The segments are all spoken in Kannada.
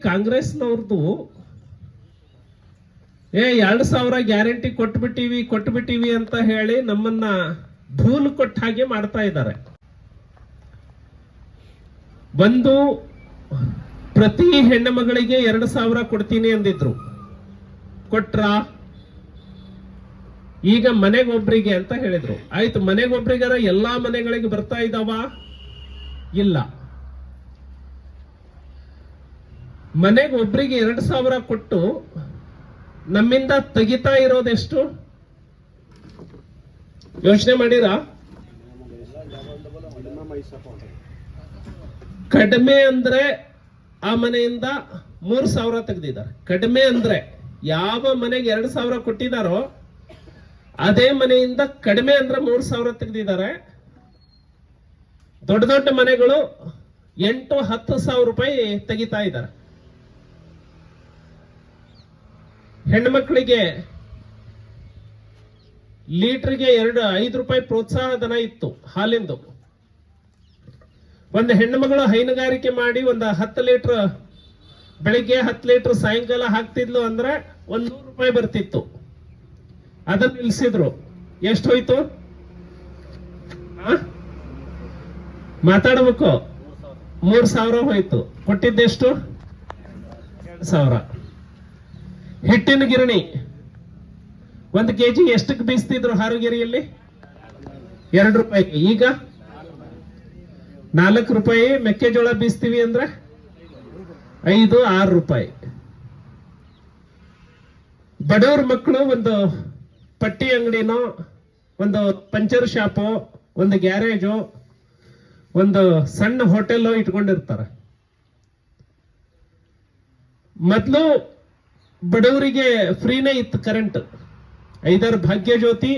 ಕಾಂಗ್ರೆಸ್ನವ್ರದ್ದು ಏ, ಎರಡು ಸಾವಿರ ಗ್ಯಾರಂಟಿ ಕೊಟ್ಬಿಟ್ಟಿವಿ ಕೊಟ್ಬಿಟ್ಟಿವಿ ಅಂತ ಹೇಳಿ ನಮ್ಮನ್ನ ಧೂಲು ಕೊಟ್ಟ ಹಾಗೆ ಮಾಡ್ತಾ ಇದ್ದಾರೆ. ಬಂದು ಪ್ರತಿ ಹೆಣ್ಣು ಮಗಳಿಗೆ ಎರಡು ಸಾವಿರ ಕೊಡ್ತೀನಿ ಅಂದಿದ್ರು. ಕೊಟ್ರ? ಈಗ ಮನೆಗೊಬ್ರಿಗೆ ಅಂತ ಹೇಳಿದ್ರು. ಆಯ್ತು, ಮನೆಗೊಬ್ರಿಗಾರ ಎಲ್ಲಾ ಮನೆಗಳಿಗೆ ಬರ್ತಾ ಇದಾವ? ಇಲ್ಲ. ಮನೆಗೆ ಒಬ್ರಿಗೆ ಎರಡು ಸಾವಿರ ಕೊಟ್ಟು ನಮ್ಮಿಂದ ತೆಗಿತಾ ಇರೋದೆಷ್ಟು? ಯೋಚನೆ ಮಾಡಿರಾ? ಕಡಿಮೆ ಅಂದ್ರೆ ಆ ಮನೆಯಿಂದ ಮೂರ್ ಸಾವಿರ ತೆಗೆದಿದ್ದಾರೆ. ಕಡಿಮೆ ಅಂದ್ರೆ ಯಾವ ಮನೆಗೆ ಎರಡು ಸಾವಿರ ಕೊಟ್ಟಿದಾರೋ ಅದೇ ಮನೆಯಿಂದ ಕಡಿಮೆ ಅಂದ್ರೆ ಮೂರ್ ಸಾವಿರ ತೆಗೆದಿದ್ದಾರೆ. ದೊಡ್ಡ ದೊಡ್ಡ ಮನೆಗಳು ಎಂಟು ಹತ್ತು ಸಾವಿರ ರೂಪಾಯಿ ತೆಗಿತಾ ಇದ್ದಾರೆ. ಹೆಣ್ಮಕ್ಳಿಗೆ ಲೀಟರ್ಗೆ ಎರಡು ಐದು ರೂಪಾಯಿ ಪ್ರೋತ್ಸಾಹ ಧನ ಇತ್ತು ಹಾಲಿಂದು. ಒಂದು ಹೆಣ್ಮಗಳು ಹೈನುಗಾರಿಕೆ ಮಾಡಿ ಒಂದು ಹತ್ತು ಲೀಟರ್ ಬೆಳಿಗ್ಗೆ ಹತ್ತು ಲೀಟರ್ ಸಾಯಂಕಾಲ ಹಾಕ್ತಿದ್ಲು ಅಂದ್ರೆ ಒಂದ್ ನೂರು ರೂಪಾಯಿ ಬರ್ತಿತ್ತು. ಅದನ್ನ ನಿಲ್ಸಿದ್ರು. ಎಷ್ಟು ಹೋಯ್ತು? ಮಾತಾಡ್ಬೇಕು. ಮೂರ್ ಸಾವಿರ ಹೋಯ್ತು. ಕೊಟ್ಟಿದ್ದೆಷ್ಟು? ಎರಡು ಸಾವಿರ. ಹಿಟ್ಟಿನ ಗಿರಣಿ. ಒಂದು ಕೆಜಿ ಎಷ್ಟಕ್ಕೆ ಬೀಸ್ತಿದ್ರು ಹಾರುಗಿರಿಯಲ್ಲಿ? ಎರಡು ರೂಪಾಯಿ. ಈಗ? ನಾಲ್ಕು ರೂಪಾಯಿ ಮೆಕ್ಕೆಜೋಳ ಬೀಸ್ತೀವಿ ಅಂದ್ರೆ? ಐದು, ಆರು ರೂಪಾಯಿ. ಬಡವ್ರ ಮಕ್ಕಳು ಒಂದು ಪಟ್ಟಿ ಅಂಗಡಿನೋ, ಒಂದು ಪಂಚರ್ ಶಾಪು, ಒಂದು ಗ್ಯಾರೇಜು, ಒಂದು ಸಣ್ಣ ಹೋಟೆಲ್ ಇಟ್ಕೊಂಡಿರ್ತಾರೆ. ಮೊದಲು ಬಡವರಿಗೆ ಫ್ರೀನೇ ಇತ್ತು ಕರೆಂಟ್ ಐದರ್ ಭಾಗ್ಯ ಜ್ಯೋತಿ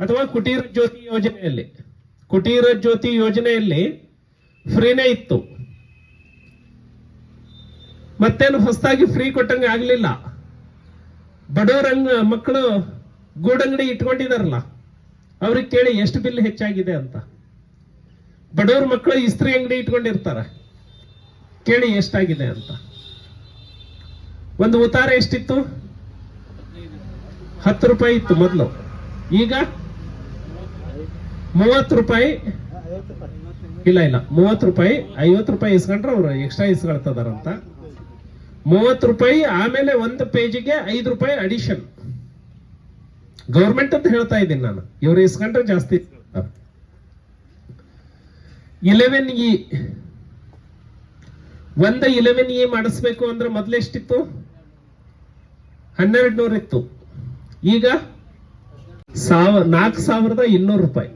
ಅಥವಾ ಕುಟೀರ ಜ್ಯೋತಿ ಯೋಜನೆಯಲ್ಲಿ. ಕುಟೀರ ಜ್ಯೋತಿ ಯೋಜನೆಯಲ್ಲಿ ಫ್ರೀನೇ ಇತ್ತು. ಮತ್ತೇನು ಹೊಸದಾಗಿ ಫ್ರೀ ಕೊಟ್ಟಂಗೆ ಆಗ್ಲಿಲ್ಲ. ಬಡವರಂಗ ಮಕ್ಕಳು ಗೂಡಂಗಡಿ ಇಟ್ಕೊಂಡಿದಾರಲ್ಲ, ಅವ್ರಿಗೆ ಕೇಳಿ ಎಷ್ಟು ಬಿಲ್ ಹೆಚ್ಚಾಗಿದೆ ಅಂತ. ಬಡವ್ರ ಮಕ್ಕಳು ಇಸ್ತ್ರಿ ಅಂಗಡಿ ಇಟ್ಕೊಂಡಿರ್ತಾರೆ, ಕೇಳಿ ಎಷ್ಟಾಗಿದೆ ಅಂತ. ಒಂದು ಉತ್ತಾರ ಎಷ್ಟಿತ್ತು? ಹತ್ತು ರೂಪಾಯಿ ಇತ್ತು ಮೊದಲು. ಈಗ? ಮೂವತ್ತು ರೂಪಾಯಿ? ಇಲ್ಲ ಇಲ್ಲ. ಮೂವತ್ತು ರೂಪಾಯಿ, ಐವತ್ತು ರೂಪಾಯಿ ಇಸ್ಕೊಂಡ್ರೆ ಅವರು ಎಕ್ಸ್ಟ್ರಾ ಇಸ್ಕೊಳ್ತದಾರಂತ ಮೂವತ್ತು ರೂಪಾಯಿ, ಆಮೇಲೆ ಒಂದು ಪೇಜಿಗೆ ಐದು ರೂಪಾಯಿ ಅಡಿಷನ್ ಗೌರ್ಮೆಂಟ್ ಅಂತ ಹೇಳ್ತಾ ಇದ್ದೀನಿ ನಾನು. ಇವರು ಇಸ್ಕೊಂಡ್ರೆ ಜಾಸ್ತಿ ಇಲೆವೆನ್ ಇ ಒಂದ ಇಲೆವೆನ್ ಇ ಮಾಡಿಸ್ಬೇಕು ಅಂದ್ರೆ ಮೊದ್ಲು ಎಷ್ಟಿತ್ತು? ಹನ್ನೆರಡು ನೂರ ಇತ್ತು ಈಗ ಸಾವ, ನಾಲ್ಕು ಸಾವಿರದ ಇನ್ನೂರು ರೂಪಾಯಿ?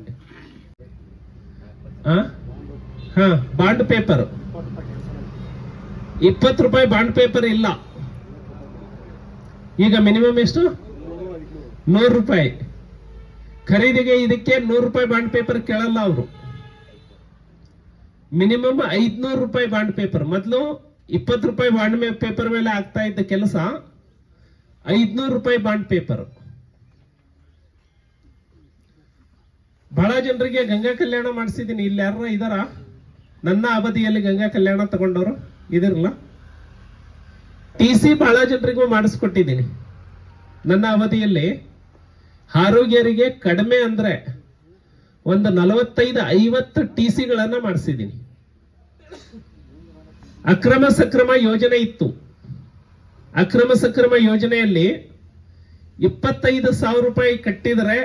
ಹಾ, ಬಾಂಡ್ ಪೇಪರ್. ಇಪ್ಪತ್ತು ರೂಪಾಯಿ ಬಾಂಡ್ ಪೇಪರ್ ಇಲ್ಲ. ಈಗ ಮಿನಿಮಮ್ ಎಷ್ಟು? ನೂರು ರೂಪಾಯಿ. ಖರೀದಿಗೆ ಇದಕ್ಕೆ ನೂರು ರೂಪಾಯಿ ಬಾಂಡ್ ಪೇಪರ್ ಕೇಳಲ್ಲ ಅವರು. ಮಿನಿಮಮ್ ಐದ್ನೂರು ರೂಪಾಯಿ ಬಾಂಡ್ ಪೇಪರ್. ಮೊದಲು ಇಪ್ಪತ್ತು ರೂಪಾಯಿ ಬಾಂಡ್ ಪೇಪರ್ ಮೇಲೆ ಆಗ್ತಾ ಇದ್ದ ಕೆಲಸ ಐದ್ನೂರು ರೂಪಾಯಿ ಬಾಂಡ್ ಪೇಪರ್. ಬಹಳ ಜನರಿಗೆ ಗಂಗಾ ಕಲ್ಯಾಣ ಮಾಡಿಸಿದ್ದೀನಿ. ಇಲ್ಲಿ ಯಾರ ಇದಾರ? ನನ್ನ ಅವಧಿಯಲ್ಲಿ ಗಂಗಾ ಕಲ್ಯಾಣ ತಗೊಂಡವರು ಇದಿರಲ್ಲ. ಟಿ ಸಿ ಬಹಳ ಜನರಿಗೂ ಮಾಡಿಸ್ಕೊಟ್ಟಿದ್ದೀನಿ. ನನ್ನ ಅವಧಿಯಲ್ಲಿ ಆರೋಗ್ಯರಿಗೆ ಕಡಿಮೆ ಅಂದ್ರೆ ಒಂದು ನಲವತ್ತೈದು, ಐವತ್ತು ಟಿ ಸಿಗಳನ್ನ ಮಾಡಿಸಿದ್ದೀನಿ. ಅಕ್ರಮ ಸಕ್ರಮ ಯೋಜನೆ ಇತ್ತು. ಅಕ್ರಮ ಸಕ್ರಮ ಯೋಜನೆಯಲ್ಲಿ ಇಪ್ಪತ್ತೈದು ಸಾವಿರ ರೂಪಾಯಿ ಕಟ್ಟಿದರೆ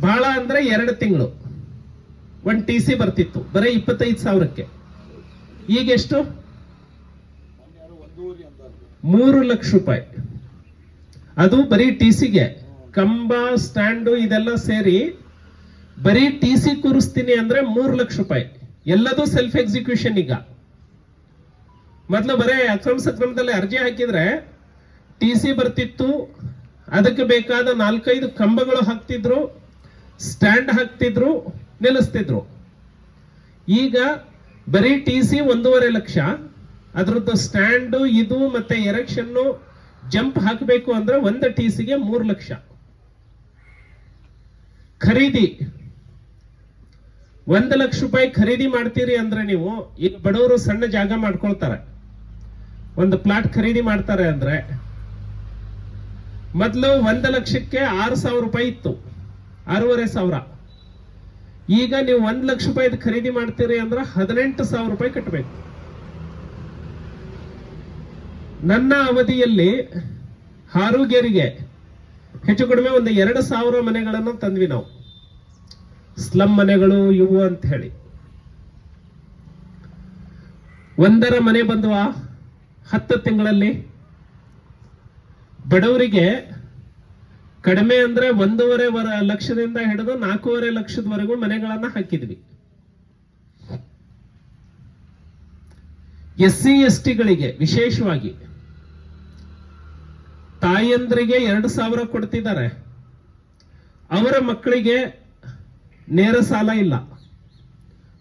ಬಹಳ ಅಂದ್ರೆ ಎರಡು ತಿಂಗಳು. ಒಂದು ಟಿ ಸಿ ಬರ್ತಿತ್ತು, ಬರೀ ಇಪ್ಪತ್ತೈದು ಸಾವಿರಕ್ಕೆ. ಈಗ ಎಷ್ಟು? ಮೂರು ಲಕ್ಷ ರೂಪಾಯಿ. ಅದು ಬರೀ ಟಿ ಸಿಗೆ. ಕಂಬ, ಸ್ಟ್ಯಾಂಡು ಇದೆಲ್ಲ ಸೇರಿ ಬರೀ ಟಿ ಸಿ ಕೂರಿಸ್ತೀನಿ ಅಂದ್ರೆ ಮೂರು ಲಕ್ಷ ರೂಪಾಯಿ. ಎಲ್ಲದೂ ಸೆಲ್ಫ್ ಎಕ್ಸಿಕ್ಯೂಷನ್ ಈಗ. ಮೊದ್ಲು ಬರೇ ಅಕ್ರಮ ಸಕ್ರಮದಲ್ಲಿ ಅರ್ಜಿ ಹಾಕಿದ್ರೆ ಟಿ ಸಿ ಬರ್ತಿತ್ತು, ಅದಕ್ಕೆ ಬೇಕಾದ ನಾಲ್ಕೈದು ಕಂಬಗಳು ಹಾಕ್ತಿದ್ರು, ಸ್ಟ್ಯಾಂಡ್ ಹಾಕ್ತಿದ್ರು, ನಿಲ್ಲಿಸ್ತಿದ್ರು. ಈಗ ಬರೀ ಟಿ ಸಿ ಒಂದೂವರೆ ಲಕ್ಷ, ಅದರದ್ದು ಸ್ಟ್ಯಾಂಡು, ಇದು ಮತ್ತೆ ಎರೆಕ್ಷನ್ನು ಜಂಪ್ ಹಾಕಬೇಕು ಅಂದ್ರೆ ಒಂದು ಟಿ ಸಿಗೆ ಮೂರು ಲಕ್ಷ. ಖರೀದಿ. ಒಂದು ಲಕ್ಷ ರೂಪಾಯಿ ಖರೀದಿ ಮಾಡ್ತೀರಿ ಅಂದ್ರೆ ನೀವು, ಈಗ ಬಡವರು ಸಣ್ಣ ಜಾಗ ಮಾಡ್ಕೊಳ್ತಾರೆ. ಒಂದು ಪ್ಲಾಟ್ ಖರೀದಿ ಮಾಡ್ತಾರೆ ಅಂದ್ರೆ ಮೊದಲು ಒಂದು ಲಕ್ಷಕ್ಕೆ ಆರು ಸಾವಿರ ರೂಪಾಯಿ ಇತ್ತು. ಆರೂವರೆ ಸಾವಿರ. ಈಗ ನೀವು ಒಂದು ಲಕ್ಷ ರೂಪಾಯಿದು ಖರೀದಿ ಮಾಡ್ತೀರಿ ಅಂದ್ರೆ ಹದಿನೆಂಟು ಸಾವಿರ ರೂಪಾಯಿ ಕಟ್ಟಬೇಕು. ನನ್ನ ಅವಧಿಯಲ್ಲಿ ಆರೋಗ್ಯರಿಗೆ ಹೆಚ್ಚು ಕಡಿಮೆ ಒಂದು ಎರಡು ಸಾವಿರ ಮನೆಗಳನ್ನು ತಂದ್ವಿ ನಾವು. ಸ್ಲಮ್ ಮನೆಗಳು ಇವು ಅಂತ ಹೇಳಿ. ಒಂದರ ಮನೆ ಬಂದ್ವಾ? ಹತ್ತು ತಿಂಗಳಲ್ಲಿ ಬಡವರಿಗೆ ಕಡಿಮೆ ಅಂದ್ರೆ ಒಂದೂವರೆ ವರ ಲಕ್ಷದಿಂದ ಹಿಡಿದು ನಾಲ್ಕೂವರೆ ಲಕ್ಷದವರೆಗೂ ಮನೆಗಳನ್ನ ಹಾಕಿದ್ವಿ. ಎಸ್ ಸಿ ಎಸ್ ಟಿಗಳಿಗೆ ವಿಶೇಷವಾಗಿ ತಾಯಂದ್ರಿಗೆ ಎರಡು ಸಾವಿರ ಕೊಡ್ತಿದ್ದಾರೆ. ಅವರ ಮಕ್ಕಳಿಗೆ ನೇರ ಸಾಲ ಇಲ್ಲ.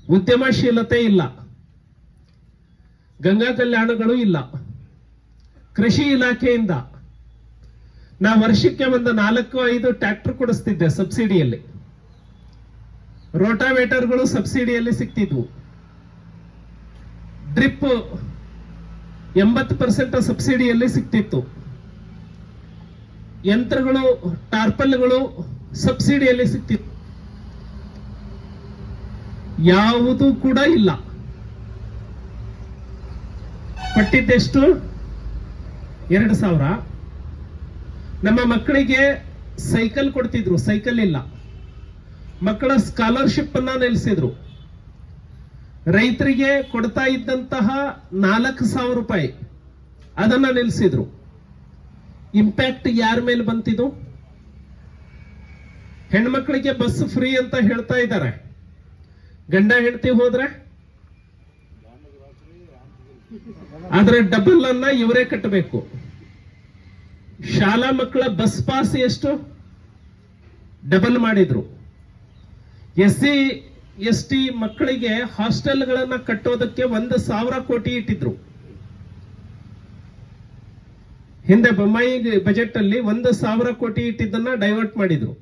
ಉದ್ಯಮಶೀಲತೆ ಇಲ್ಲ. ಗಂಗಾ ಕಲ್ಯಾಣಗಳು ಇಲ್ಲ. ಕೃಷಿ ಇಲಾಖೆಯಿಂದ ನಾ ವರ್ಷಕ್ಕೆ ಒಂದು ನಾಲ್ಕು, ಐದು ಟ್ರ್ಯಾಕ್ಟರ್ ಕೊಡಿಸ್ತಿದ್ದೆ ಸಬ್ಸಿಡಿಯಲ್ಲಿ. ರೋಟಾವೇಟರ್ಗಳು ಸಬ್ಸಿಡಿಯಲ್ಲಿ ಸಿಗ್ತಿದ್ವು ಡ್ರಿಪ್ ಎಂಬತ್ತು ಪರ್ಸೆಂಟ್ ಸಬ್ಸಿಡಿಯಲ್ಲಿ ಸಿಗ್ತಿತ್ತು ಯಂತ್ರಗಳು, ಟಾರ್ಪಲ್ಗಳು ಸಬ್ಸಿಡಿಯಲ್ಲಿ ಸಿಗ್ತಿತ್ತು ಯಾವುದು ಕೂಡ ಇಲ್ಲ. ಕೊಟ್ಟಿದ್ದೆಷ್ಟು? ಎರಡು ಸಾವಿರ. ನಮ್ಮ ಮಕ್ಕಳಿಗೆ ಸೈಕಲ್ ಕೊಡ್ತಿದ್ರು, ಸೈಕಲ್ ಇಲ್ಲ. ಮಕ್ಕಳ ಸ್ಕಾಲರ್ಶಿಪ್ ಅನ್ನ ನಿಲ್ಲಿಸಿದ್ರು ರೈತರಿಗೆ ಕೊಡ್ತಾ ಇದ್ದಂತಹ ನಾಲ್ಕು ಸಾವಿರ ರೂಪಾಯಿ ಅದನ್ನ ನಿಲ್ಲಿಸಿದ್ರು ಇಂಪ್ಯಾಕ್ಟ್ ಯಾರ ಮೇಲೆ ಬಂತಿದು? ಹೆಣ್ಮಕ್ಳಿಗೆ ಬಸ್ ಫ್ರೀ ಅಂತ ಹೇಳ್ತಾ ಇದ್ದಾರೆ. ಗಂಡ ಹೆಂಡತಿ ಹೋದ್ರೆ? ಆದ್ರೆ ಡಬಲ್ ಅನ್ನ ಇವರೇ ಕಟ್ಟಬೇಕು. ಶಾಲಾ ಮಕ್ಕಳ ಬಸ್ ಪಾಸ್ ಎಷ್ಟು? ಡಬಲ್ ಮಾಡಿದ್ರು. ಎಸ್ ಸಿ ಎಸ್ ಟಿ ಮಕ್ಕಳಿಗೆ ಹಾಸ್ಟೆಲ್ಗಳನ್ನ ಕಟ್ಟೋದಕ್ಕೆ ಒಂದು ಸಾವಿರ ಕೋಟಿ ಇಟ್ಟಿದ್ರು. ಹಿಂದೆ ಬೊಮ್ಮಾಯಿ ಬಜೆಟ್ ಅಲ್ಲಿ ಒಂದು ಸಾವಿರ ಕೋಟಿ ಇಟ್ಟಿದ್ದನ್ನ ಡೈವರ್ಟ್ ಮಾಡಿದ್ರು.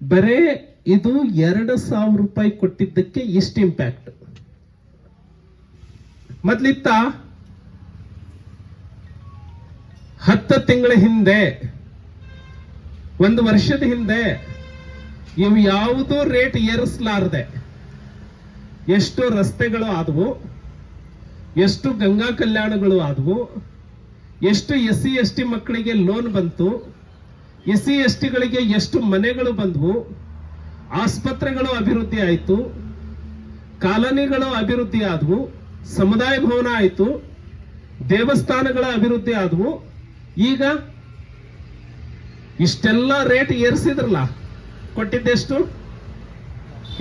ಬರೇ ಇದು ಎರಡು ಸಾವಿರ ರೂಪಾಯಿ ಕೊಟ್ಟಿದ್ದಕ್ಕೆ ಇಷ್ಟು ಇಂಪ್ಯಾಕ್ಟ್ ಮೊದ್ಲಿತ್ತ ಹತ್ತು ತಿಂಗಳ ಹಿಂದೆ, ಒಂದು ವರ್ಷದ ಹಿಂದೆ, ಇವು ಯಾವುದೂ ರೇಟ್ ಏರಿಸಲಾರದೆ. ಎಷ್ಟು ರಸ್ತೆಗಳು ಆದವು, ಎಷ್ಟು ಗಂಗಾ ಕಲ್ಯಾಣಗಳು ಆದವು, ಎಷ್ಟು ಎಸ್ ಸಿ ಎಸ್ ಟಿ ಮಕ್ಕಳಿಗೆ ಲೋನ್ ಬಂತು ಎಸ್ ಸಿ ಎಸ್ ಟಿಗಳಿಗೆ ಎಷ್ಟು ಮನೆಗಳು ಬಂದವು, ಆಸ್ಪತ್ರೆಗಳು ಅಭಿವೃದ್ಧಿ ಆಯಿತು, ಕಾಲನಿಗಳು ಅಭಿವೃದ್ಧಿ ಆದವು ಸಮುದಾಯ ಭವನ ಆಯಿತು, ದೇವಸ್ಥಾನಗಳ ಅಭಿವೃದ್ಧಿ ಆದವು. ಈಗ ಇಷ್ಟೆಲ್ಲ ರೇಟ್ ಏರಿಸಿದ್ರಲ್ಲ, ಕೊಟ್ಟಿದ್ದೆಷ್ಟು?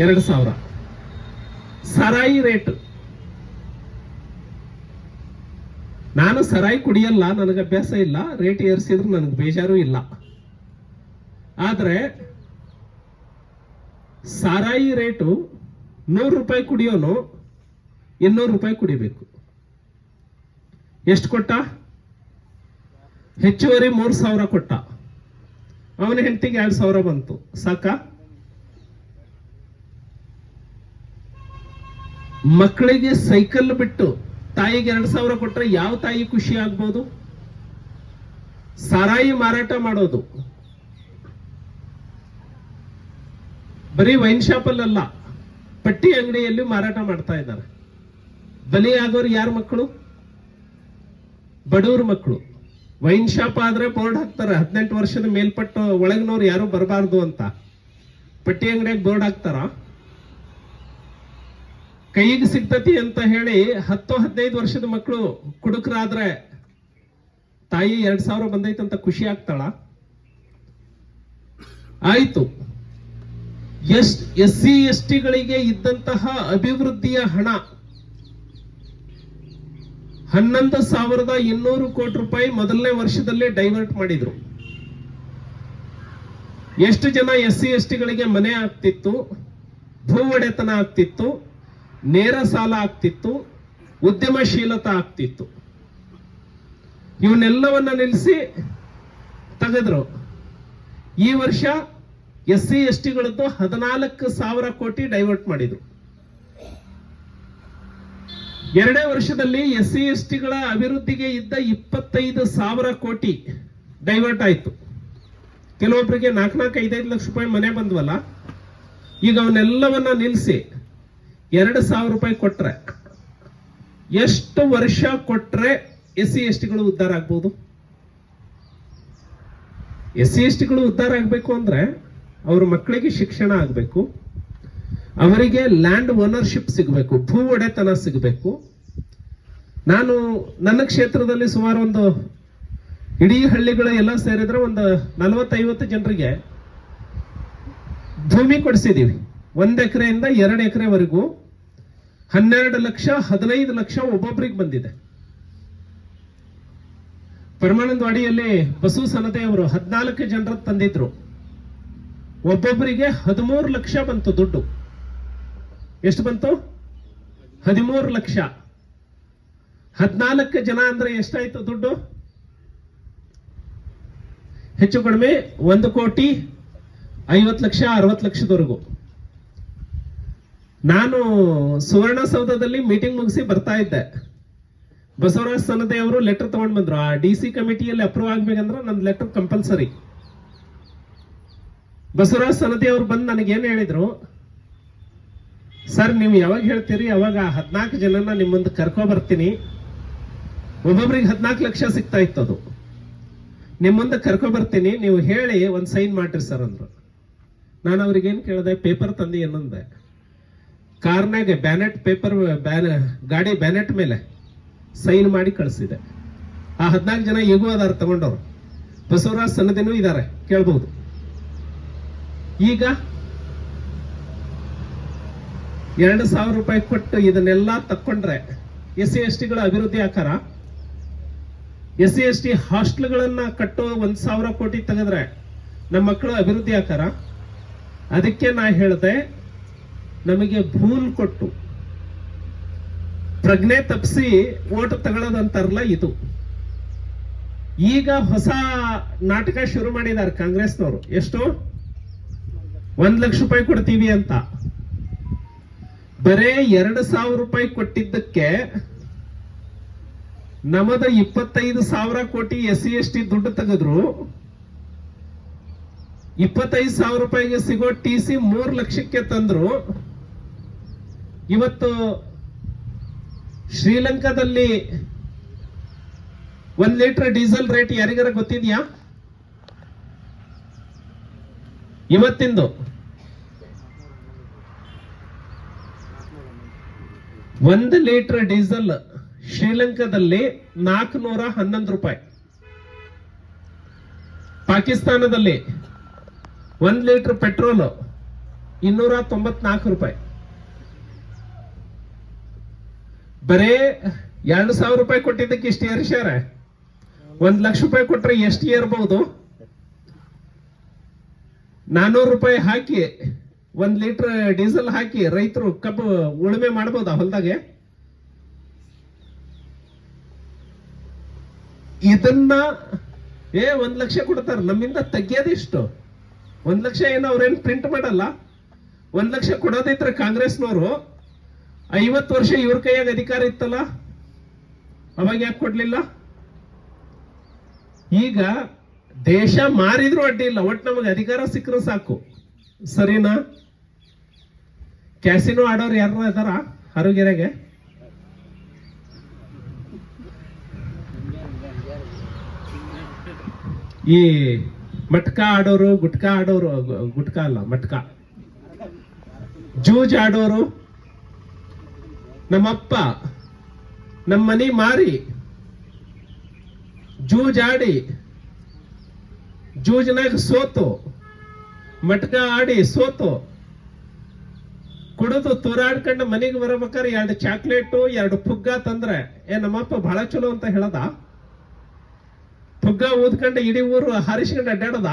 ಎರಡು ಸಾವಿರ. ಸರಾಯಿ ರೇಟ್ ನಾನು ಸರಾಯಿ ಕುಡಿಯಲ್ಲ, ನನಗೆ ಅಭ್ಯಾಸ ಇಲ್ಲ ರೇಟ್ ಏರಿಸಿದ್ರು ನನಗೆ ಬೇಜಾರು ಇಲ್ಲ. ಆದರೆ ಸಾರಾಯಿ ರೇಟು ನೂರು ರೂಪಾಯಿ ಕುಡಿಯೋನು ಇನ್ನೂರು ರೂಪಾಯಿ ಕುಡಿಬೇಕು. ಎಷ್ಟು ಕೊಟ್ಟ? ಹೆಚ್ಚುವರಿ ಮೂರು ಸಾವಿರ ಕೊಟ್ಟ. ಅವನ ಹೆಂಡತಿಗೆ ಎರಡು ಸಾವಿರ ಬಂತು. ಸಾಕ? ಮಕ್ಕಳಿಗೆ ಸೈಕಲ್ ಬಿಟ್ಟು ತಾಯಿಗೆ ಎರಡು ಸಾವಿರ ಕೊಟ್ಟರೆ ಯಾವ ತಾಯಿ ಖುಷಿ ಆಗ್ಬೋದು? ಸಾರಾಯಿ ಮಾರಾಟ ಮಾಡೋದು. ಬರೀ ವೈನ್ ಶಾಪ್ ಅಲ್ಲ ಪಟ್ಟಿ ಅಂಗಡಿಯಲ್ಲಿ ಮಾರಾಟ ಮಾಡ್ತಾ ಇದ್ದಾರೆ. ಬಲಿಯಾಗೋರು ಯಾರ ಮಕ್ಕಳು? ಬಡವ್ರ ಮಕ್ಕಳು. ವೈನ್ ಶಾಪ್ ಆದ್ರೆ ಬೋರ್ಡ್ ಹಾಕ್ತಾರೆ, ಹದಿನೆಂಟು ವರ್ಷದ ಮೇಲ್ಪಟ್ಟು ಒಳಗಿನವ್ರು ಯಾರು ಬರಬಾರ್ದು ಅಂತ. ಪಟ್ಟಿ ಅಂಗಡಿಯಾಗ ಬೋರ್ಡ್ ಹಾಕ್ತಾರ. ಕೈಗೆ ಸಿಗ್ತತಿ ಅಂತ ಹೇಳಿ ಹತ್ತು ಹದಿನೈದು ವರ್ಷದ ಮಕ್ಕಳು ಕುಡುಕರಾದ್ರೆ ತಾಯಿ ಎರಡ್ ಸಾವಿರ ಅಂತ ಖುಷಿ ಆಗ್ತಾಳ. ಆಯ್ತು. ಎಸ್ ಎಸ್ ಸಿ ಎಸ್ ಟಿಗಳಿಗೆ ಇದ್ದಂತಹ ಅಭಿವೃದ್ಧಿಯ ಹಣ ಹನ್ನೊಂದು ಸಾವಿರದ ಇನ್ನೂರು ಕೋಟಿ ರೂಪಾಯಿ ಮೊದಲನೇ ವರ್ಷದಲ್ಲೇ ಡೈವರ್ಟ್ ಮಾಡಿದ್ರು. ಎಷ್ಟು ಜನ ಎಸ್ ಸಿ ಎಸ್ ಟಿಗಳಿಗೆ ಮನೆ ಆಗ್ತಿತ್ತು, ಭೂ ಒಡೆತನ ಆಗ್ತಿತ್ತು, ನೇರ ಸಾಲ ಆಗ್ತಿತ್ತು, ಉದ್ಯಮಶೀಲತೆ ಆಗ್ತಿತ್ತು. ಇವನ್ನೆಲ್ಲವನ್ನ ನಿಲ್ಲಿಸಿ ತೆಗೆದ್ರು. ಈ ವರ್ಷ ಎಸ್ ಸಿ ಎಸ್ ಟಿಗಳದ್ದು ಹದಿನಾಲ್ಕು ಸಾವಿರ ಕೋಟಿ ಡೈವರ್ಟ್ ಮಾಡಿದ್ರು. ಎರಡೇ ವರ್ಷದಲ್ಲಿ ಎಸ್ ಸಿ ಎಸ್ ಟಿಗಳ ಅಭಿವೃದ್ಧಿಗೆ ಇದ್ದ ಇಪ್ಪತ್ತೈದು ಸಾವಿರ ಕೋಟಿ ಡೈವರ್ಟ್ ಆಯ್ತು. ಕೆಲವೊಬ್ಬರಿಗೆ ನಾಲ್ಕು ನಾಲ್ಕು ಐದೈದು ಲಕ್ಷ ರೂಪಾಯಿ ಮನೆ ಬಂದ್ವಲ್ಲ, ಈಗ ಅವನ್ನೆಲ್ಲವನ್ನ ನಿಲ್ಲಿಸಿ ಎರಡು ಸಾವಿರ ರೂಪಾಯಿ ಕೊಟ್ರೆ ಎಷ್ಟು ವರ್ಷ ಕೊಟ್ರೆ ಎಸ್ ಸಿ ಎಸ್ ಟಿಗಳು ಉದ್ಧಾರ ಆಗ್ಬೋದು? ಎಸ್ ಸಿ ಎಸ್ ಟಿಗಳು ಉದ್ಧಾರ ಆಗಬೇಕು ಅಂದ್ರೆ ಅವ್ರ ಮಕ್ಕಳಿಗೆ ಶಿಕ್ಷಣ ಆಗಬೇಕು ಅವರಿಗೆ ಲ್ಯಾಂಡ್ ಓನರ್ಶಿಪ್ ಸಿಗಬೇಕು, ಭೂ ಒಡೆತನ ಸಿಗಬೇಕು. ನಾನು ನನ್ನ ಕ್ಷೇತ್ರದಲ್ಲಿ ಸುಮಾರು ಒಂದು ಇಡೀ ಹಳ್ಳಿಗಳ ಎಲ್ಲ ಸೇರಿದ್ರೆ ಒಂದು ನಲವತ್ತೈವತ್ತು ಜನರಿಗೆ ಭೂಮಿ ಕೊಡಿಸಿದೀವಿ. ಒಂದ್ ಎಕರೆಯಿಂದ ಎರಡು ಎಕರೆವರೆಗೂ ಹನ್ನೆರಡು ಲಕ್ಷ, ಹದಿನೈದು ಲಕ್ಷ ಒಬ್ಬೊಬ್ರಿಗೆ ಬಂದಿದೆ. ಪರಮಾನಂದವಾಡಿಯಲ್ಲಿ ಬಸು ಸನದೆಯವರು ಹದಿನಾಲ್ಕು ಜನರ ತಂದಿದ್ರು. ಒಬ್ಬೊಬ್ಬರಿಗೆ ಹದಿಮೂರು ಲಕ್ಷ ಬಂತು ದುಡ್ಡು. ಎಷ್ಟು ಬಂತು? ಹದಿಮೂರು ಲಕ್ಷ. ಹದಿನಾಲ್ಕು ಜನ ಅಂದ್ರೆ ಎಷ್ಟಾಯ್ತು ದುಡ್ಡು? ಹೆಚ್ಚು ಕಡಿಮೆ ಒಂದು ಕೋಟಿ ಐವತ್ತು ಲಕ್ಷ ಅರವತ್ತು ಲಕ್ಷದವರೆಗೂ. ನಾನು ಸುವರ್ಣಸೌಧದಲ್ಲಿ ಮೀಟಿಂಗ್ ಮುಗಿಸಿ ಬರ್ತಾ ಇದ್ದೆ. ಬಸವರಾಜ ಸನದೆ ಅವರು ಲೆಟರ್ ತಗೊಂಡು ಬಂದ್ರು. ಆ ಡಿ ಸಿ ಕಮಿಟಿಯಲ್ಲಿ ಅಪ್ರೂವ್ ಆಗ್ಬೇಕಂದ್ರೆ ನನ್ನ ಲೆಟರ್ ಕಂಪಲ್ಸರಿ. ಬಸವರಾಜ್ ಸನದಿ ಅವರು ಬಂದು ನನಗೇನು ಹೇಳಿದ್ರು? ಸರ್ ನೀವು ಯಾವಾಗ ಹೇಳ್ತೀರಿ? ಅವಾಗ ಹದಿನಾಲ್ಕು ಜನನ ನಿಮ್ಮ ಮುಂದೆ ಕರ್ಕೊ ಬರ್ತೀನಿ. ಒಬ್ಬೊಬ್ರಿಗೆ ಹದಿನಾಲ್ಕು ಲಕ್ಷ ಸಿಗ್ತಾ ಇತ್ತು ಅದು. ನಿಮ್ಮ ಮುಂದೆ ಕರ್ಕೊ ಬರ್ತೀನಿ, ನೀವು ಹೇಳಿ, ಒಂದು ಸೈನ್ ಮಾಡ್ರಿ ಸರ್ ಅಂದ್ರು. ನಾನು ಅವ್ರಿಗೆ ಏನ್ ಕೇಳಿದೆ ಪೇಪರ್ ತಂದಿ ಏನಂದೆ? ಕಾರ್ನಾಗೆ ಬ್ಯಾನೆಟ್ ಪೇಪರ್ ಬ್ಯಾನ, ಗಾಡಿ ಬ್ಯಾನೆಟ್ ಮೇಲೆ ಸೈನ್ ಮಾಡಿ ಕಳಿಸಿದೆ. ಆ ಹದಿನಾಲ್ಕು ಜನ ಈಗೂ ಅದಾರ ತಗೊಂಡವ್ರು. ಬಸವರಾಜ್ ಸನ್ನದಿನೂ ಇದ್ದಾರೆ ಕೇಳ್ಬಹುದು ಈಗ ಎರಡು ಸಾವಿರ ರೂಪಾಯಿ ಕೊಟ್ಟು ಇದನ್ನೆಲ್ಲ ತಕ್ಕೊಂಡ್ರೆ ಎಸ್ ಸಿ ಎಸ್ ಟಿಗಳ ಅಭಿವೃದ್ಧಿ ಆಕಾರ? ಎಸ್ ಸಿ ಎಸ್ ಟಿ ಹಾಸ್ಟೆಲ್ಗಳನ್ನ ಕಟ್ಟೋ ಒಂದ್ ಸಾವಿರ ಕೋಟಿ ತೆಗೆದ್ರೆ ನಮ್ಮ ಮಕ್ಕಳು ಅಭಿವೃದ್ಧಿ ಆಕಾರ? ಅದಕ್ಕೆ ನಾ ಹೇಳಿದೆ, ನಮಗೆ ಭೂಲ್ ಕೊಟ್ಟು ಪ್ರಜ್ಞೆ ತಪ್ಪಿಸಿ ಓಟ್ ತಗೊಳ್ಳೋದಂತಾರಲ್ಲ ಇದು. ಈಗ ಹೊಸ ನಾಟಕ ಶುರು ಮಾಡಿದ್ದಾರೆ ಕಾಂಗ್ರೆಸ್ನವರು. ಎಷ್ಟು? ಒಂದ್ ಲಕ್ಷ ರೂಪಾಯಿ ಕೊಡ್ತೀವಿ ಅಂತ. ಬರೇ ಎರಡು ಸಾವಿರ ರೂಪಾಯಿ ಕೊಟ್ಟಿದ್ದಕ್ಕೆ ನಮದ ಇಪ್ಪತ್ತೈದು ಸಾವಿರ ಕೋಟಿ ಎಸ್ ಸಿ ಎಸ್ ಟಿ ದುಡ್ಡು ತೆಗೆದ್ರು. ಇಪ್ಪತ್ತೈದು ಸಾವಿರ ರೂಪಾಯಿಗೆ ಸಿಗೋ ಟಿ ಸಿ ಮೂರು ಲಕ್ಷಕ್ಕೆ ತಂದ್ರು. ಇವತ್ತು ಶ್ರೀಲಂಕಾದಲ್ಲಿ ಒಂದ್ ಲೀಟರ್ ಡೀಸೆಲ್ ರೇಟ್ ಯಾರಿಗಾರ ಗೊತ್ತಿದ್ಯಾ? ಇವತ್ತಿಂದು. ಒಂದು ಲೀಟರ್ ಡೀಸೆಲ್ ಶ್ರೀಲಂಕಾದಲ್ಲಿ ನಾಲ್ಕುನೂರ ಹನ್ನೊಂದು ರೂಪಾಯಿ. ಪಾಕಿಸ್ತಾನದಲ್ಲಿ ಒಂದು ಲೀಟರ್ ಪೆಟ್ರೋಲ್ ಇನ್ನೂರ ತೊಂಬತ್ನಾಲ್ಕು ರೂಪಾಯಿ. ಬರೇ ಎರಡು ಸಾವಿರ ರೂಪಾಯಿ ಕೊಟ್ಟಿದ್ದಕ್ಕೆ ಇಷ್ಟು ಏರಿಸ್ಯಾರ ಒಂದು ಲಕ್ಷ ರೂಪಾಯಿ ಕೊಟ್ಟರೆ ಎಷ್ಟು ಏರ್ಬಹುದು ನಾನೂರು ರೂಪಾಯಿ ಹಾಕಿ ಒಂದ್ ಲೀಟರ್ ಡೀಸೆಲ್ ಹಾಕಿ ರೈತರು ಕಬ್ಬು ಉಳುಮೆ ಮಾಡ್ಬೋದಾ ಹೊಲದಾಗೆ? ಇದನ್ನ, ಏ, ಒಂದ್ ಲಕ್ಷ ಕೊಡ್ತಾರ. ನಮ್ಮಿಂದ ತೆಗಿಯೋದಿಷ್ಟು ಒಂದ್ ಲಕ್ಷ ಏನು ಅವ್ರೇನ್ ಪ್ರಿಂಟ್ ಮಾಡಲ್ಲ. ಒಂದ್ ಲಕ್ಷ ಕೊಡೋದಿದ್ರೆ ಕಾಂಗ್ರೆಸ್ನವರು ಐವತ್ತು ವರ್ಷ ಇವ್ರ ಕೈಯಾಗ ಅಧಿಕಾರ ಇತ್ತಲ್ಲ? ಅವಾಗ ಯಾಕೆ ಕೊಡ್ಲಿಲ್ಲ? ಈಗ ದೇಶ ಮಾರಿದ್ರು ಅಡ್ಡಿ ಇಲ್ಲ. ಒಟ್ಟು ನಮಗೆ ಅಧಿಕಾರ ಸಿಕ್ಕರೂ ಸಾಕು. ಸರಿನಾ? ಕ್ಯಾಸಿನೋ ಆಡೋರು ಯಾರ ಇದಾರ ಅರುಗೆರೆಗೆ? ಈ ಮಟ್ಕ ಆಡೋರು, ಗುಟ್ಕಾ ಆಡೋರು, ಗುಟ್ಕಾ ಅಲ್ಲ, ಮಟ್ಕ. ಜೂಜ್ ಆಡೋರು, ನಮ್ಮಪ್ಪ ನಮ್ಮ ಮನಿ ಮಾರಿ, ಜೂಜ್ ಆಡಿ, ಜೂಜ್ನಾಗ ಸೋತು. ಮಟ್ಕ ಆಡಿ ಸೋತು. ಕುಡಿದು ತೂರಾಡ್ಕೊಂಡು ಮನೆಗೆ ಬರಬೇಕಾದ್ರೆ ಎರಡು ಚಾಕ್ಲೇಟು, ಎರಡು ಪುಗ್ಗ ತಂದ್ರೆ. ಏ, ನಮ್ಮಪ್ಪ ಬಹಳ ಚಲೋ ಅಂತ ಹೇಳದ. ಪುಗ್ಗ ಊದ್ಕೊಂಡು ಇಡೀ ಊರು ಹಾರಿಸ್ಕೊಂಡು ಅಡ್ಡಾಡದ.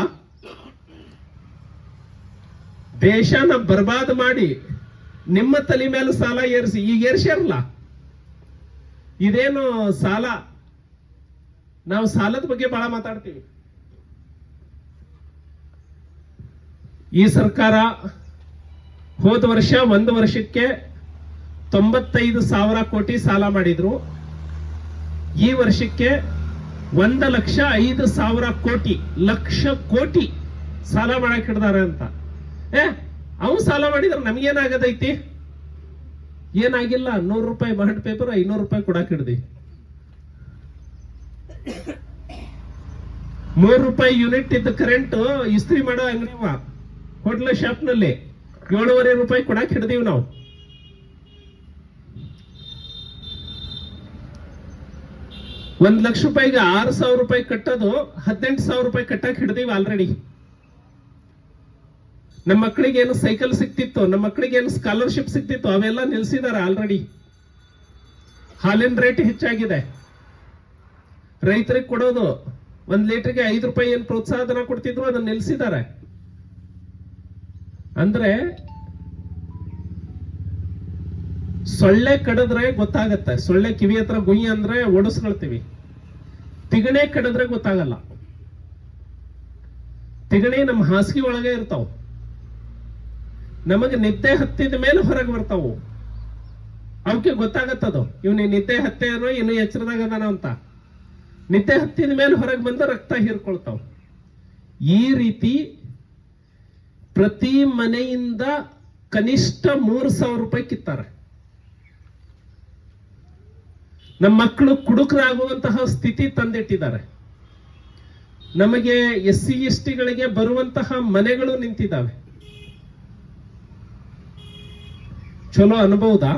ದೇಶನ ಬರ್ಬಾದ್ ಮಾಡಿ ನಿಮ್ಮ ತಲೆ ಮೇಲೆ ಸಾಲ ಏರಿಸಿ, ಈಗ ಏರ್ಸ್ಯಾರಲ್ಲ? ಇದೇನು ಸಾಲ? ನಾವು ಸಾಲದ ಬಗ್ಗೆ ಬಹಳ ಮಾತಾಡ್ತೀವಿ. ಈ ಸರ್ಕಾರ ಹೋದ ವರ್ಷ ಒಂದು ವರ್ಷಕ್ಕೆ ತೊಂಬತ್ತೈದು ಸಾವಿರ ಕೋಟಿ ಸಾಲ ಮಾಡಿದ್ರು. ಈ ವರ್ಷಕ್ಕೆ ಒಂದು ಲಕ್ಷ ಐದು ಸಾವಿರ ಕೋಟಿ, ಲಕ್ಷ ಕೋಟಿ ಸಾಲ ಮಾಡಕ್ ಹಿಡ್ದಾರೆ ಅಂತ. ಏ, ಅವು ಸಾಲ ಮಾಡಿದ್ರೆ ನಮ್ಗೇನಾಗದೈತಿ? ಏನಾಗಿಲ್ಲ, ನೂರು ರೂಪಾಯಿ ಬಾಂಡ್ ಪೇಪರ್ ಐನೂರು ರೂಪಾಯಿ ಕೊಡಕ್ ಇಡ್ದಿ ಮೂರು ರೂಪಾಯಿ ಯೂನಿಟ್ ಇದ್ದ ಕರೆಂಟ್ ಇಸ್ತ್ರಿ ಮಾಡೋ ಅಂಗಡಿವ ಹೋಟ್ಲ ಶಾಪ್ನಲ್ಲಿ ಏಳುವರೆ ರೂಪಾಯಿ ಕೊಡಕ್ ಹಿಡ್ದೀವಿ ನಾವು. ಒಂದ್ ಲಕ್ಷ ರೂಪಾಯಿಗೆ ಆರು ಸಾವಿರ ರೂಪಾಯಿ ಕಟ್ಟೋದು ಹದಿನೆಂಟು ಸಾವಿರ ರೂಪಾಯಿ ಕಟ್ಟಕ್ ಹಿಡ್ದೀವಿ ಆಲ್ರೆಡಿ ನಮ್ಮ ಮಕ್ಕಳಿಗೆ ಏನು ಸೈಕಲ್ ಸಿಕ್ತಿತ್ತು ನಮ್ಮ ಮಕ್ಕಳಿಗೆ ಏನು ಸ್ಕಾಲರ್ಶಿಪ್ ಸಿಕ್ತಿತ್ತು ಅವೆಲ್ಲ ನಿಲ್ಸಿದಾರೆ ಆಲ್ರೆಡಿ ಹಾಲಿನ ರೇಟ್ ಹೆಚ್ಚಾಗಿದೆ. ರೈತರಿಗೆ ಕೊಡೋದು ಒಂದ್ ಲೀಟರ್ಗೆ ಐದು ರೂಪಾಯಿ ಏನು ಪ್ರೋತ್ಸಾಹಧನ ಕೊಡ್ತಿದ್ರು ಅದನ್ನ ನಿಲ್ಸಿದ್ದಾರೆ ಅಂದ್ರೆ ಸೊಳ್ಳೆ ಕಡಿದ್ರೆ ಗೊತ್ತಾಗತ್ತೆ. ಸೊಳ್ಳೆ ಕಿವಿ ಹತ್ರ ಗುಯ್ಯ ಅಂದ್ರೆ ಓಡಿಸ್ಕೊಳ್ತೀವಿ ತಿಗಣೆ ಕಡಿದ್ರೆ ಗೊತ್ತಾಗಲ್ಲ. ತಿಗಣೆ ನಮ್ಮ ಹಾಸಿಗೆ ಒಳಗೆ ಇರ್ತಾವ. ನಮಗೆ ನಿದ್ದೆ ಹತ್ತಿದ ಮೇಲೆ ಹೊರಗೆ ಬರ್ತಾವು. ಅವಕ್ಕೆ ಗೊತ್ತಾಗತ್ತದು ಇವನಿ ನಿದ್ದೆ ಹತ್ತೇನೋ ಇನ್ನು ಎಚ್ಚರದಾಗ ಅದಾನ ಅಂತ. ನಿದ್ದೆ ಹತ್ತಿದ ಮೇಲೆ ಹೊರಗೆ ಬಂದು ರಕ್ತ ಹೀರ್ಕೊಳ್ತಾವ. ಈ ರೀತಿ ಪ್ರತಿ ಮನೆಯಿಂದ ಕನಿಷ್ಠ ಮೂರು ಸಾವಿರ ರೂಪಾಯಿ ಕಿತ್ತಾರೆ. ನಮ್ಮ ಮಕ್ಕಳು ಕುಡುಕರಾಗುವಂತಹ ಸ್ಥಿತಿ ತಂದಿಟ್ಟಿದ್ದಾರೆ. ನಮಗೆ ಎಸ್ ಸಿ ಎಸ್ ಟಿಗಳಿಗೆ ಬರುವಂತಹ ಮನೆಗಳು ನಿಂತಿದ್ದಾವೆ. ಚಲೋ ಅನ್ಬಹುದಾ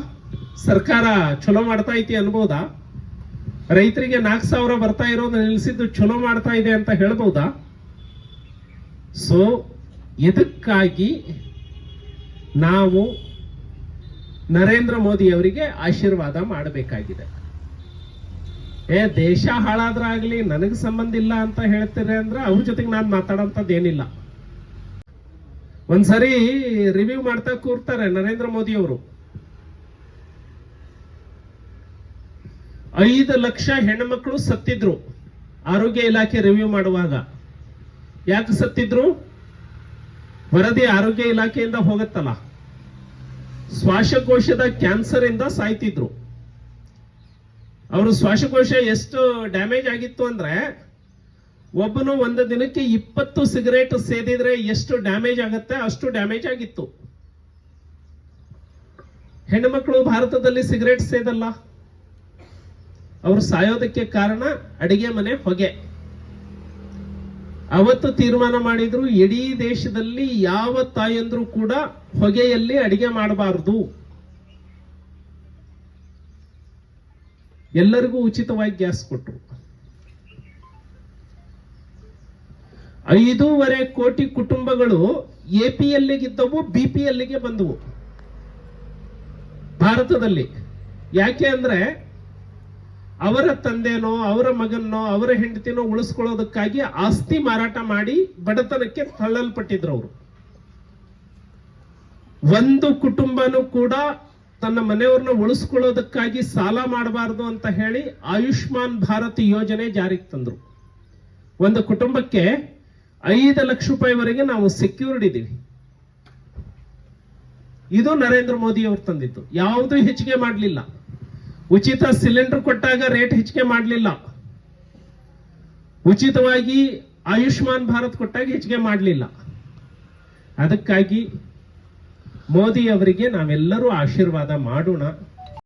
ಸರ್ಕಾರ ಚಲೋ ಮಾಡ್ತಾ ಐತಿ ಅನ್ಬಹುದಾ ರೈತರಿಗೆ ನಾಲ್ಕು ಸಾವಿರ ಬರ್ತಾ ಇರೋದು ನಿಲ್ಲಿಸಿದ್ದು ಚಲೋ ಮಾಡ್ತಾ ಇದೆ ಅಂತ ಹೇಳ್ಬಹುದಾ ಸೊ ಇದಕ್ಕಾಗಿ ನಾವು ನರೇಂದ್ರ ಮೋದಿ ಅವರಿಗೆ ಆಶೀರ್ವಾದ ಮಾಡಬೇಕಾಗಿದೆ? ಏ, ದೇಶ ಹಾಳಾದ್ರಾಗ್ಲಿ ನನಗೆ ಸಂಬಂಧ ಇಲ್ಲ ಅಂತ ಹೇಳ್ತೀರಿ ಅಂದ್ರೆ ಅವ್ರ ಜೊತೆಗೆ ನಾನು ಮಾತಾಡೋಂಥದ್ದು ಏನಿಲ್ಲ ಒಂದ್ಸರಿ ರಿವ್ಯೂ ಮಾಡ್ತಾ ಕೂರ್ತಾರೆ ನರೇಂದ್ರ ಮೋದಿ ಅವರು. ಐದು ಲಕ್ಷ ಹೆಣ್ಮಕ್ಳು ಸತ್ತಿದ್ರು. ಆರೋಗ್ಯ ಇಲಾಖೆ ರಿವ್ಯೂ ಮಾಡುವಾಗ. ಯಾಕೆ ಸತ್ತಿದ್ರು? ವರದಿ ಆರೋಗ್ಯ ಇಲಾಖೆಯಿಂದ ಹೋಗುತ್ತಲ್ಲ? ಶ್ವಾಸಕೋಶದ ಕ್ಯಾನ್ಸರ್ ಇಂದ ಸಾಯ್ತಿದ್ರು. ಅವರು ಶ್ವಾಸಕೋಶ ಎಷ್ಟು ಡ್ಯಾಮೇಜ್ ಆಗಿತ್ತು ಅಂದ್ರೆ, ಒಬ್ಬನು ಒಂದು ದಿನಕ್ಕೆ ಇಪ್ಪತ್ತು ಸಿಗರೇಟ್ ಸೇದಿದ್ರೆ ಎಷ್ಟು ಡ್ಯಾಮೇಜ್ ಆಗುತ್ತೆ, ಅಷ್ಟು ಡ್ಯಾಮೇಜ್ ಆಗಿತ್ತು. ಹೆಣ್ಣುಮಕ್ಕಳು ಭಾರತದಲ್ಲಿ ಸಿಗರೇಟ್ ಸೇದಲ್ಲ. ಅವರು ಸಾಯೋದಕ್ಕೆ ಕಾರಣ ಅಡಿಗೆ ಮನೆ ಹೊಗೆ. ಅವತ್ತು ತೀರ್ಮಾನ ಮಾಡಿದ್ರು, ಇಡೀ ದೇಶದಲ್ಲಿ ಯಾವ ತಾಯಂದ್ರು ಕೂಡ ಹೊಗೆಯಲ್ಲಿ ಅಡಿಗೆ ಮಾಡಬಾರದು. ಎಲ್ಲರಿಗೂ ಉಚಿತವಾಗಿ ಗ್ಯಾಸ್ ಕೊಟ್ಟರು ಐದೂವರೆ ಕೋಟಿ ಕುಟುಂಬಗಳು ಎ ಪಿ ಎಲ್ಲಿಗಿದ್ದವು ಬಿ ಪಿ ಎಲ್ಲಿಗೆ ಬಂದವು. ಭಾರತದಲ್ಲಿ. ಯಾಕೆ ಅಂದ್ರೆ ಅವರ ತಂದೆನೋ, ಅವರ ಮಗನೋ, ಅವರ ಹೆಂಡತಿನೋ ಉಳಿಸ್ಕೊಳ್ಳೋದಕ್ಕಾಗಿ ಆಸ್ತಿ ಮಾರಾಟ ಮಾಡಿ ಬಡತನಕ್ಕೆ ತಳ್ಳಲ್ಪಟ್ಟಿದ್ರು ಅವರು ಒಂದು ಕುಟುಂಬನೂ ಕೂಡ ತನ್ನ ಮನೆಯವ್ರನ್ನ ಉಳಿಸ್ಕೊಳ್ಳೋದಕ್ಕಾಗಿ ಸಾಲ ಮಾಡಬಾರದು ಅಂತ ಹೇಳಿ ಆಯುಷ್ಮಾನ್ ಭಾರತ್ ಯೋಜನೆ ಜಾರಿಗೆ ತಂದ್ರು. ಒಂದು ಕುಟುಂಬಕ್ಕೆ ಐದು ಲಕ್ಷ ರೂಪಾಯಿವರೆಗೆ ನಾವು ಸೆಕ್ಯೂರ್ಡ್ ಇದ್ದೀವಿ. ಇದು ನರೇಂದ್ರ ಮೋದಿ ಅವರು ತಂದಿದ್ದು. ಯಾವುದು ಹೆಚ್ಚಿಗೆ ಮಾಡಲಿಲ್ಲ. ಉಚಿತ ಸಿಲಿಂಡರ್ ಕೊಟ್ಟಾಗ ರೇಟ್ ಹೆಚ್ಚಿಗೆ ಮಾಡಲಿಲ್ಲ. ಉಚಿತವಾಗಿ ಆಯುಷ್ಮಾನ್ ಭಾರತ್ ಕೊಟ್ಟಾಗ ಹೆಚ್ಚಿಗೆ ಮಾಡಲಿಲ್ಲ. ಅದಕ್ಕಾಗಿ ಮೋದಿ ಅವರಿಗೆ ನಾವೆಲ್ಲರೂ ಆಶೀರ್ವಾದ ಮಾಡೋಣ.